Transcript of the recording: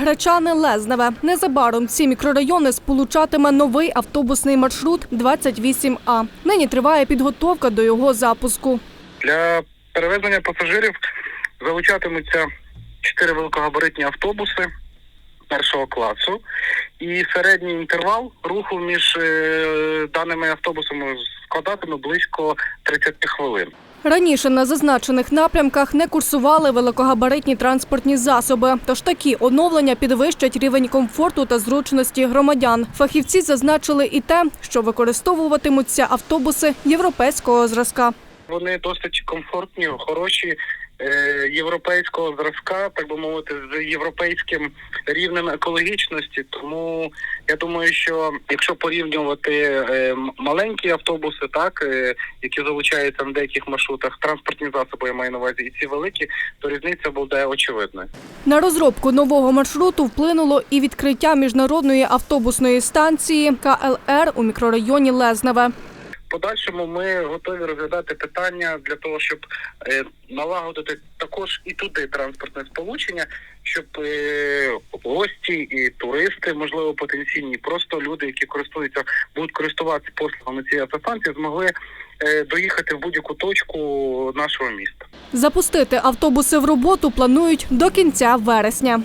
Гречани Лезневе. Незабаром ці мікрорайони сполучатиме новий автобусний маршрут 28А. Нині триває підготовка до його запуску. Для перевезення пасажирів залучатимуться чотири великогабаритні автобуси першого класу, і середній інтервал руху між е, даними автобусами складатиме близько 30 хвилин. Раніше на зазначених напрямках не курсували великогабаритні транспортні засоби. Тож такі оновлення підвищать рівень комфорту та зручності громадян. Фахівці зазначили і те, що використовуватимуться автобуси європейського зразка. Вони досить комфортні, хороші. е, Європейського зразка, так би мовити, з європейським рівнем екологічності. Тому я думаю, що якщо порівнювати е, маленькі автобуси, так е, які залучаються на деяких маршрутах, транспортні засоби я маю на увазі, і ці великі, то різниця буде очевидною. На розробку нового маршруту вплинуло і відкриття міжнародної автобусної станції КЛР у мікрорайоні Лезневе. Подальшому ми готові розглядати питання для того, щоб е, налагодити також і туди транспортне сполучення, щоб е, гості і туристи, можливо, потенційні, просто люди, які користуються, будуть користуватися послугами цієї автостанції, змогли е, доїхати в будь-яку точку нашого міста. Запустити автобуси в роботу планують до кінця вересня.